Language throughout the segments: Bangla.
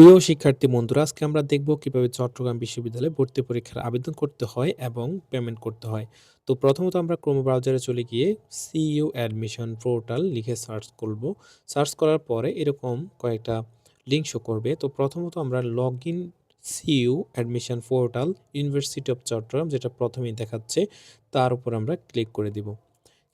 প্রিয় শিক্ষার্থী বন্ধুরা, আজকে আমরা দেখব কীভাবে চট্টগ্রাম বিশ্ববিদ্যালয়ে ভর্তি পরীক্ষার আবেদন করতে হয় এবং পেমেন্ট করতে হয়। তো প্রথমত আমরা ক্রোম ব্রাউজারে চলে গিয়ে সিইউ অ্যাডমিশন পোর্টাল লিখে সার্চ করব। সার্চ করার পরে এরকম কয়েকটা লিঙ্ক শো করবে। তো প্রথমত আমরা log in CU admission portal university of Chittagong যেটা প্রথমেই দেখাচ্ছে তার উপর আমরা ক্লিক করে দিব।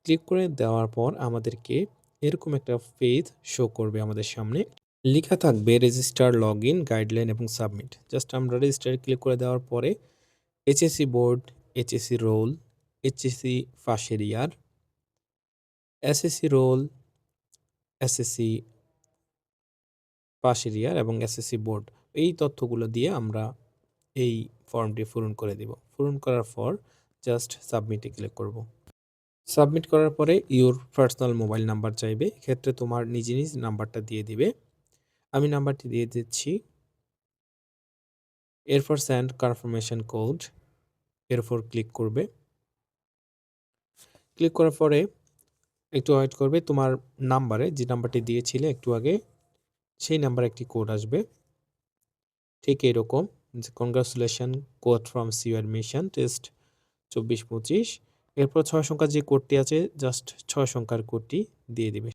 ক্লিক করে দেওয়ার পর আমাদেরকে এরকম একটা পেজ শো করবে আমাদের সামনে। লিখা থাকবে রেজিস্টার লগ ইন গাইডলাইন এবং সাবমিট জাস্ট আমরা রেজিস্টার ক্লিক করে দেওয়ার পরে HSC board HSC roll HSC ফাঁসের ইয়ার এসএসসি রোল এসএসসি পাশের ইয়ার এবং এসএসসি বোর্ড এই তথ্যগুলো দিয়ে আমরা এই ফর্মটি পূরণ করে দিব। পূরণ করার পর জাস্ট সাবমিটে ক্লিক করব। সাবমিট করার পরে ইউর পার্সোনাল মোবাইল নাম্বার চাইবে। এক্ষেত্রে তোমার নিজ নিজ নাম্বারটা দিয়ে দিবে। আমি নাম্বারটি দিয়ে দিচ্ছি। এরপর স্যান্ড কনফার্মেশন কোড এরপর ক্লিক করবে। ক্লিক করার পরে একটু ওয়েট করবে তোমার নাম্বারে, যে নাম্বারটি দিয়েছিলে একটু আগে, সেই নাম্বারে একটি কোড আসবে। ঠিক এরকম, যে congratulation code from CU admission test চব্বিশ পঁচিশ। এরপর ছয় সংখ্যার যে কোডটি আছে জাস্ট ছয় সংখ্যার কোডটি দিয়ে দিবে।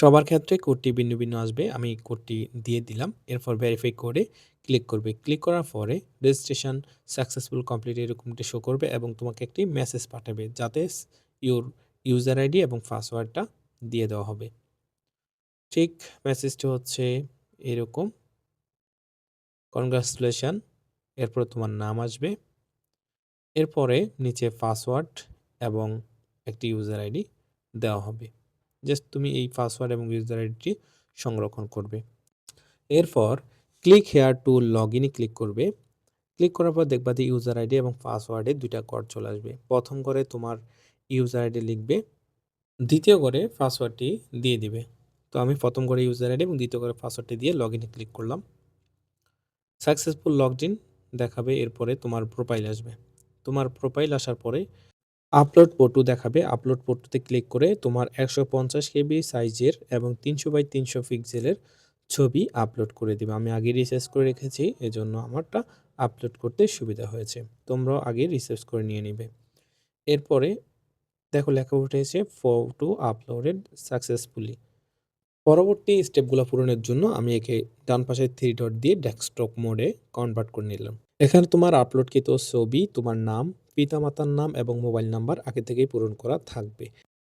সবার ক্ষেত্রে কোডটি ভিন্ন ভিন্ন আসবে, আমি কোডটি দিয়ে দিলাম। এরপর ভেরিফাই করে ক্লিক করবে। ক্লিক করার পরে রেজিস্ট্রেশন সাকসেসফুল কমপ্লিট এরকমটি শো করবে এবং তোমাকে একটি মেসেজ পাঠাবে যাতে ইউর ইউজার আইডি এবং পাসওয়ার্ডটা দিয়ে দেওয়া হবে। ঠিক মেসেজটি হচ্ছে এরকম। কনগ্রাচুলেশন এরপর তোমার নাম আসবে। এরপরে নিচে পাসওয়ার্ড এবং একটি ইউজার আইডি দেওয়া হবে। জাস্ট তুমি এই পাসওয়ার্ড এবং ইউজার আইডিটি সংরক্ষণ করবে। এরপর ক্লিক হেয়ার টু লগ ইনে ক্লিক করবে। ক্লিক করার পর দেখবা যে ইউজার আইডি এবং পাসওয়ার্ডে দুইটা কর চলে আসবে। প্রথম করে তোমার ইউজার আইডি লিখবে, দ্বিতীয় করে পাসওয়ার্ডটি দিয়ে দিবে। তো আমি প্রথম করে ইউজার আইডি এবং দ্বিতীয় করে পাসওয়ার্ডটি দিয়ে লগ ইনে ক্লিক করলাম। সাকসেসফুল লগড ইন দেখাবে, এরপরে তোমার প্রোফাইল আসবে। তোমার প্রোফাইল আসার পরে আপলোড ফটো দেখাবে। আপলোড ফটোতে ক্লিক করে তোমার একশো পঞ্চাশ কেবি সাইজের এবং তিনশো বাই তিনশো পিক্সেলের ছবি আপলোড করে দেবে। আমি আগে রিসার্চ করে রেখেছি, এজন্য আমারটা আপলোড করতে সুবিধা হয়েছে। তোমরাও আগে রিসার্চ করে নিয়ে নিবে। এরপরে দেখো লেখা উঠেছে ফটো আপলোডেড সাকসেসফুলি। পরবর্তী স্টেপগুলো পূরণের জন্য আমি একে ডান পাশে থ্রি ডট দিয়ে ডেস্কটপ মোডে কনভার্ট করে নিলাম। এখানে তোমার আপলোডকৃত ছবি, তোমার নাম পিতামাতার নাম এবং মোবাইল নাম্বার আগে থেকেই পূরণ করা থাকবে।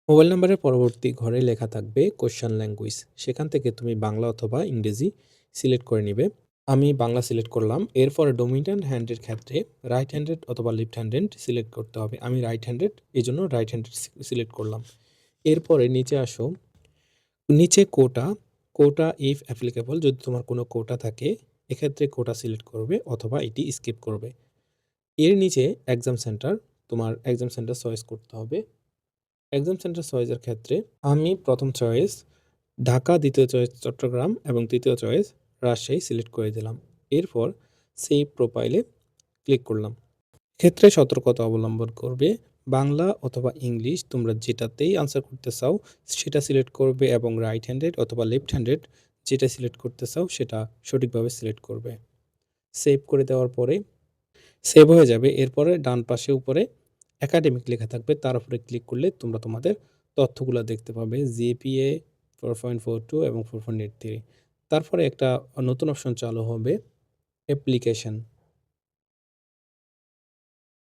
মোবাইল নাম্বারের পরবর্তী ঘরে লেখা থাকবে কোশ্চান ল্যাঙ্গুয়েজ। সেখান থেকে তুমি বাংলা অথবা ইংরেজি সিলেক্ট করে নিবে। আমি বাংলা সিলেক্ট করলাম। এরপরে ডোমিনেন্ট হ্যান্ডের ক্ষেত্রে রাইট হ্যান্ডেড অথবা লেফট হ্যান্ডেড সিলেক্ট করতে হবে। আমি রাইট হ্যান্ডেড এই জন্য রাইট হ্যান্ডেড সিলেক্ট করলাম। এরপরে নিচে আসো। নিচে কোটা কোটা ইফ অ্যাপ্লিকেবল যদি তোমার কোনো কোটা থাকে, এক্ষেত্রে কোটা সিলেক্ট করবে অথবা এটি স্কিপ করবে। এর নিচে এক্সাম সেন্টার তোমার এক্সাম সেন্টার চয়েস করতে হবে। এক্সাম সেন্টার চয়েসের ক্ষেত্রে আমি প্রথম চয়েস ঢাকা, দ্বিতীয় চয়েস চট্টগ্রাম এবং তৃতীয় চয়েস রাজশাহী সিলেক্ট করে দিলাম। এরপর সেই প্রোফাইলে ক্লিক করলাম। ক্ষেত্রে সতর্কতা অবলম্বন করবে। বাংলা অথবা ইংলিশ তোমরা যেটাতেই আনসার করতে চাও সেটা সিলেক্ট করবে এবং রাইট হ্যান্ডেড অথবা লেফট হ্যান্ডেড যেটা সিলেক্ট করতে চাও সেটা সঠিকভাবে সিলেক্ট করবে। সেভ করে দেওয়ার পরে সেভ হয়ে যাবে। এরপরে ডান পাশে উপরে একাডেমিক লেখা থাকবে। তার উপরে ক্লিক করলে তোমরা তোমাদের তথ্যগুলো দেখতে পাবে। GPA four point four two এবং ফোর পয়েন্ট এইট থ্রি তারপরে একটা নতুন অপশন চালু হবে অ্যাপ্লিকেশন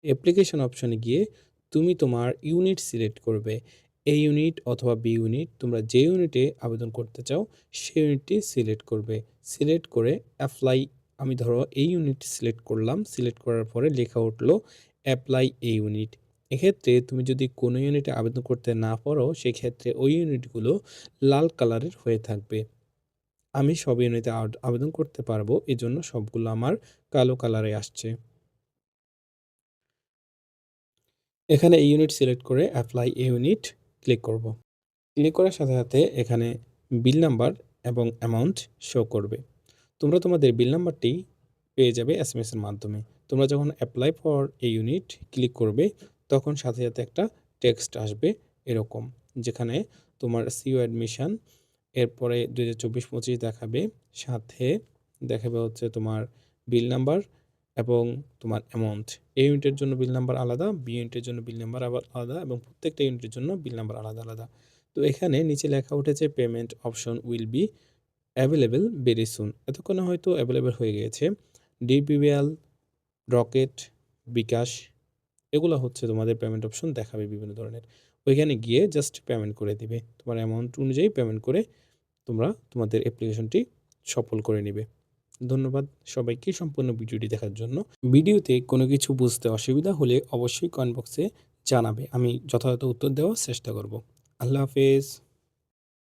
অ্যাপ্লিকেশন অপশনে গিয়ে তুমি তোমার ইউনিট সিলেক্ট করবে। এ ইউনিট অথবা বি ইউনিট তোমরা যে ইউনিটে আবেদন করতে চাও, সেই ইউনিটটি সিলেক্ট করবে। সিলেক্ট করে অ্যাপ্লাই আমি ধরো এই ইউনিট সিলেক্ট করলাম সিলেক্ট করার পরে লেখা উঠল অ্যাপ্লাই এই ইউনিট এক্ষেত্রে তুমি যদি কোনো ইউনিটে আবেদন করতে না পারো, সেক্ষেত্রে ওই ইউনিটগুলো লাল কালারের হয়ে থাকবে। আমি সব ইউনিটে আবেদন করতে পারব এই জন্য সবগুলো আমার কালো কালারে আসছে। এখানে এই ইউনিট সিলেক্ট করে অ্যাপ্লাই এ ইউনিট ক্লিক করব। ক্লিক করার সাথে সাথে এখানে বিল নাম্বার এবং অ্যামাউন্ট শো করবে। তোমরা তোমাদের বিল নাম্বারটি পেয়ে যাবে এস এম এসের মাধ্যমে। তোমরা যখন apply for A unit click করবে, তখন সাথে সাথে একটা টেক্সট আসবে এরকম, যেখানে তোমার সিও অ্যাডমিশন এরপরে দু হাজার চব্বিশ পঁচিশ দেখাবে, সাথে দেখাবে হচ্ছে তোমার বিল নাম্বার এবং তোমার অ্যামাউন্ট এ ইউনিটের জন্য বিল নাম্বার আলাদা বি ইউনিটের জন্য বিল নাম্বার আবার আলাদা এবং প্রত্যেকটা ইউনিটের জন্য বিল নাম্বার আলাদা আলাদা। তো এখানে নিচে লেখা উঠেছে payment option will be available very soon এতক্ষণে হয়তো অ্যাভেলেবেল হয়ে গিয়েছে ডিপিবিএল রকেট বিকাশ এগুলো হচ্ছে তোমাদের পেমেন্ট অপশন দেখাবে বিভিন্ন ধরনের। ওইখানে গিয়ে জাস্ট পেমেন্ট করে দিবে। তোমার অ্যামাউন্ট অনুযায়ী পেমেন্ট করে তোমরা তোমাদের অ্যাপ্লিকেশনটি সফল করে নেবে। ধন্যবাদ সবাইকে সম্পূর্ণ ভিডিওটি দেখার জন্য। ভিডিওতে কোনো কিছু বুঝতে অসুবিধা হলে অবশ্যই কমেন্ট বক্সে জানাবে। আমি যথাযথ উত্তর দেওয়ার চেষ্টা করব। আল্লাহ হাফেজ।